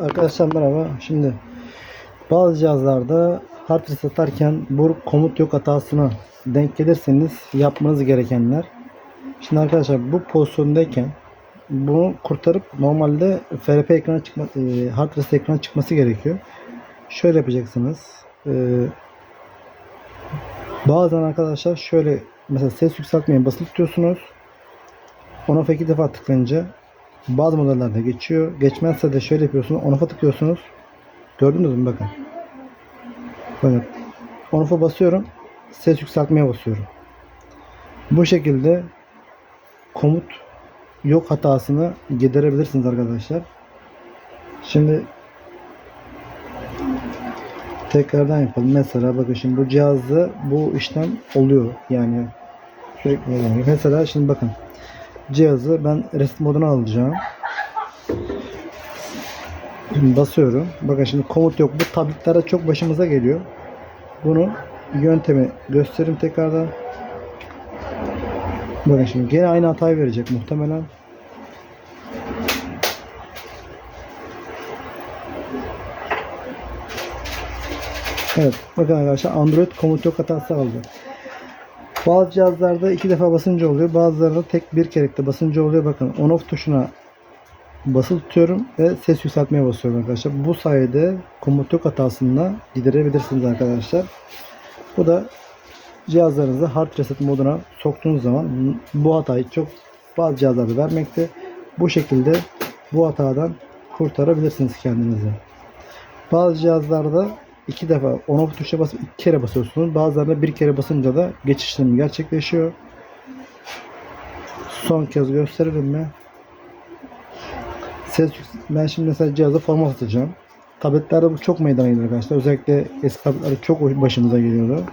Arkadaşlar merhaba. Şimdi bazı cihazlarda hard reset atarken bu komut yok hatasına denk gelirseniz yapmanız gerekenler. Şimdi arkadaşlar bu pozisyondayken bunu kurtarıp normalde FRP ekrana çıkma, e, hard reset ekrana çıkması gerekiyor. Şöyle yapacaksınız. E, bazen arkadaşlar şöyle mesela ses yükseltmeye basılı tutuyorsunuz. On off iki defa tıklayınca bazı modellerde geçiyor. Geçmezse de şöyle yapıyorsunuz. On off'a tıklıyorsunuz. Gördünüz mü bakın. Bakın. On off'a basıyorum. Ses yükseltmeye basıyorum. Bu şekilde komut yok hatasını giderebilirsiniz arkadaşlar. Şimdi tekrardan yapalım. Mesela bakın şimdi bu cihazda bu işlem oluyor. Yani sürekli oluyor. Mesela şimdi bakın cihazı ben reset moduna alacağım. Şimdi basıyorum. Bakın şimdi komut yok. Bu tabletlerde çok başımıza geliyor. Bunu yöntemi göstereyim tekrardan. Bakın şimdi gene aynı hatayı verecek muhtemelen. Evet bakın arkadaşlar Android komut yok hatası aldı. Bazı cihazlarda iki defa basınca oluyor. Bazılarında tek bir kere de basınca oluyor. Bakın on off tuşuna basılı tutuyorum ve ses yükseltmeye basıyorum arkadaşlar. Bu sayede komut yok hatasını giderebilirsiniz arkadaşlar. Bu da cihazlarınızı hard reset moduna soktuğunuz zaman bu hatayı çok bazı cihazlarda vermekte. Bu şekilde bu hatadan kurtarabilirsiniz kendinizi. Bazı cihazlarda iki defa on off tuşa basıp iki kere basıyorsunuz. Bazılarında bir kere basınca da geçiş işlemi gerçekleşiyor. Son kez gösterelim mi? Ses ben şimdi mesela cihazı format atacağım. Tabletlerde bu çok meydana geliyor arkadaşlar. Özellikle eski tabletlerde çok başımıza geliyordu.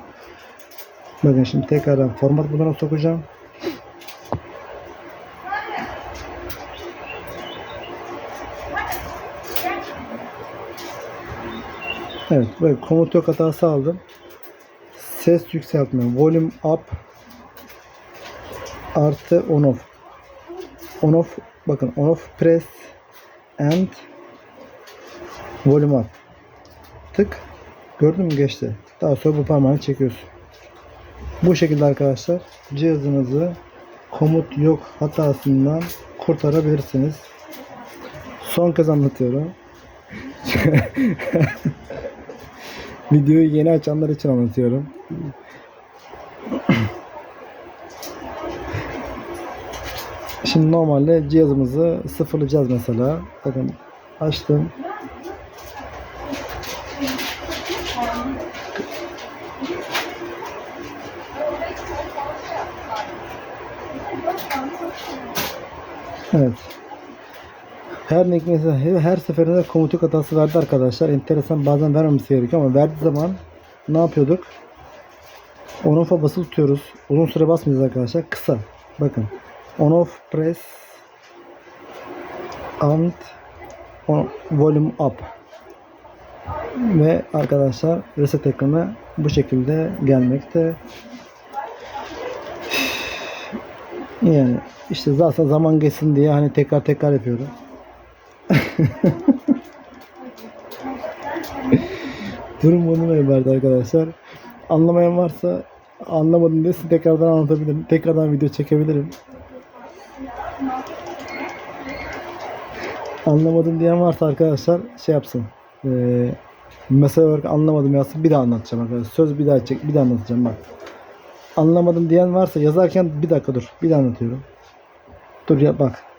Bakın şimdi tekrardan format moduna sokacağım. Evet, böyle komut yok hatası aldım. Ses yükseltme, volume up artı on off. On off, bakın on off press and volume up. Tık. Gördün mü geçti. Daha sonra bu parmağını çekiyorsun. Bu şekilde arkadaşlar cihazınızı komut yok hatasından kurtarabilirsiniz. Son kez anlatıyorum. Videoyu yeni açanlar için anlatıyorum. Şimdi normalde cihazımızı sıfırlayacağız mesela. Bakın açtım. Evet. Her mesela her- seferinde komut yok hatası verdi arkadaşlar. Enteresan bazen vermemesi gerekiyor ama verdiği zaman ne yapıyorduk? On off'a basılı tutuyoruz. Uzun süre basmayacağız arkadaşlar. Kısa. Bakın. On off press and on, volume up. Ve arkadaşlar reset ekranı bu şekilde gelmekte. Yani işte zaten zaman geçsin diye hani tekrar tekrar yapıyorum. Durum bunu ibaret arkadaşlar. Anlamayan varsa anlamadım desin tekrardan anlatabilirim. Tekrardan video çekebilirim. Anlamadım diyen varsa arkadaşlar şey yapsın. Ee, mesaj olarak anlamadım yazsın bir daha anlatacağım arkadaşlar. Söz bir daha çek bir daha anlatacağım bak. Anlamadım diyen varsa yazarken bir dakika dur. Bir daha anlatıyorum. Dur ya bak.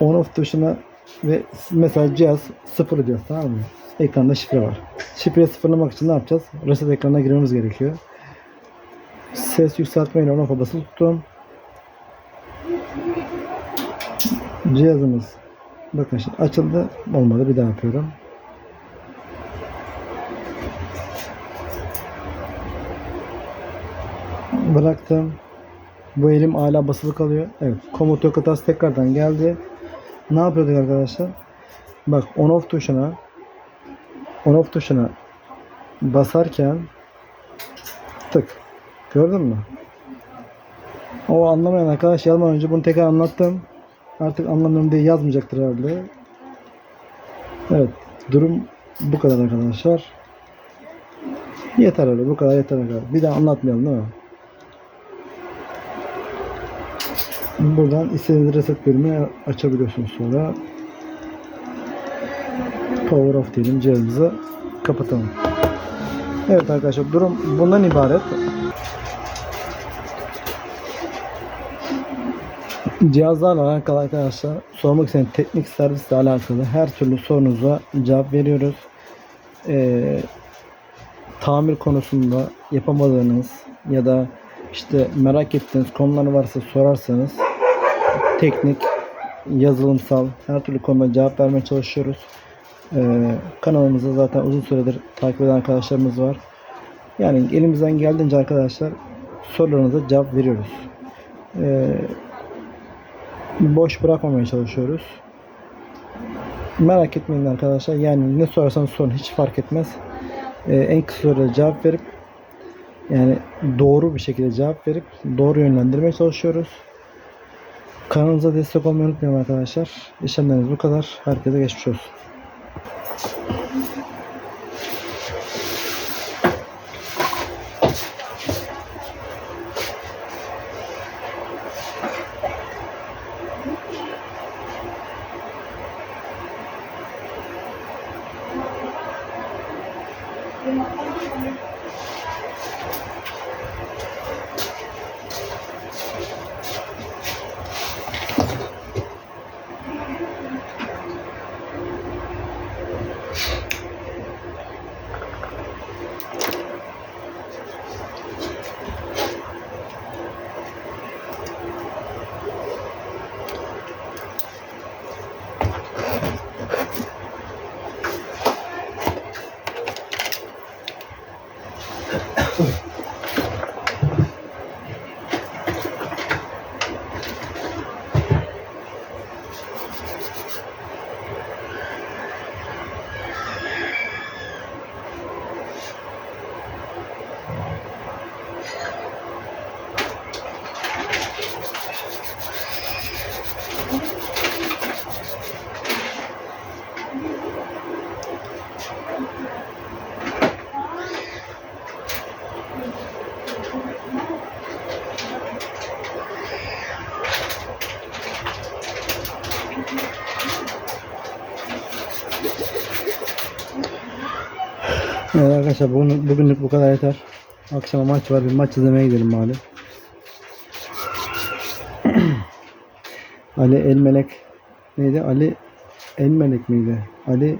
On off tuşuna ve mesela cihaz sıfır diyor tamam mı? Ekranda şifre var. Şifreyi sıfırlamak için ne yapacağız? Reset ekranına girmemiz gerekiyor. Ses yükseltmeyle on off'a basılı tuttum. Cihazımız bakın şimdi açıldı. Olmadı bir daha yapıyorum. Bıraktım. Bu elim hala basılı kalıyor. Evet. Komut yok hatası tekrardan geldi. Ne yapıyorduk arkadaşlar? Bak on off tuşuna on off tuşuna basarken tık. Gördün mü? O anlamayan arkadaş yazmadan önce bunu tekrar anlattım. Artık anlamıyorum diye yazmayacaktır herhalde. Evet. Durum bu kadar arkadaşlar. Yeter öyle. Bu kadar yeter arkadaşlar. Bir daha anlatmayalım değil mi? Buradan istediğiniz reset bölümü açabiliyorsunuz sonra. Power off diyelim cihazımızı kapatalım. Evet arkadaşlar durum bundan ibaret. Cihazlarla alakalı arkadaşlar sormak isteyen teknik servisle alakalı her türlü sorunuza cevap veriyoruz. Ee, tamir konusunda yapamadığınız ya da işte merak ettiğiniz konular varsa sorarsanız teknik, yazılımsal her türlü konuda cevap vermeye çalışıyoruz. Ee, kanalımızda zaten uzun süredir takip eden arkadaşlarımız var. Yani elimizden geldiğince arkadaşlar sorularınıza cevap veriyoruz. Ee, boş bırakmamaya çalışıyoruz. Merak etmeyin arkadaşlar. Yani ne sorarsanız sorun hiç fark etmez. Ee, en kısa sürede cevap verip yani doğru bir şekilde cevap verip doğru yönlendirmeye çalışıyoruz. Kanalımıza destek olmayı unutmayın arkadaşlar. İşlemlerimiz bu kadar. Herkese geçmiş olsun. Evet arkadaşlar bugün, bugünlük bu kadar yeter. Akşama maç var. Bir maç izlemeye gidelim bari. Ali Elmelek neydi? Ali Elmelek miydi? Ali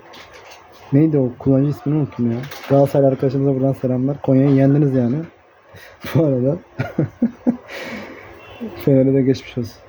neydi o kullanıcı ismini unuttum ya. Galatasaray arkadaşımıza buradan selamlar. Konya'yı yendiniz yani. bu arada. Fener'e de geçmiş olsun.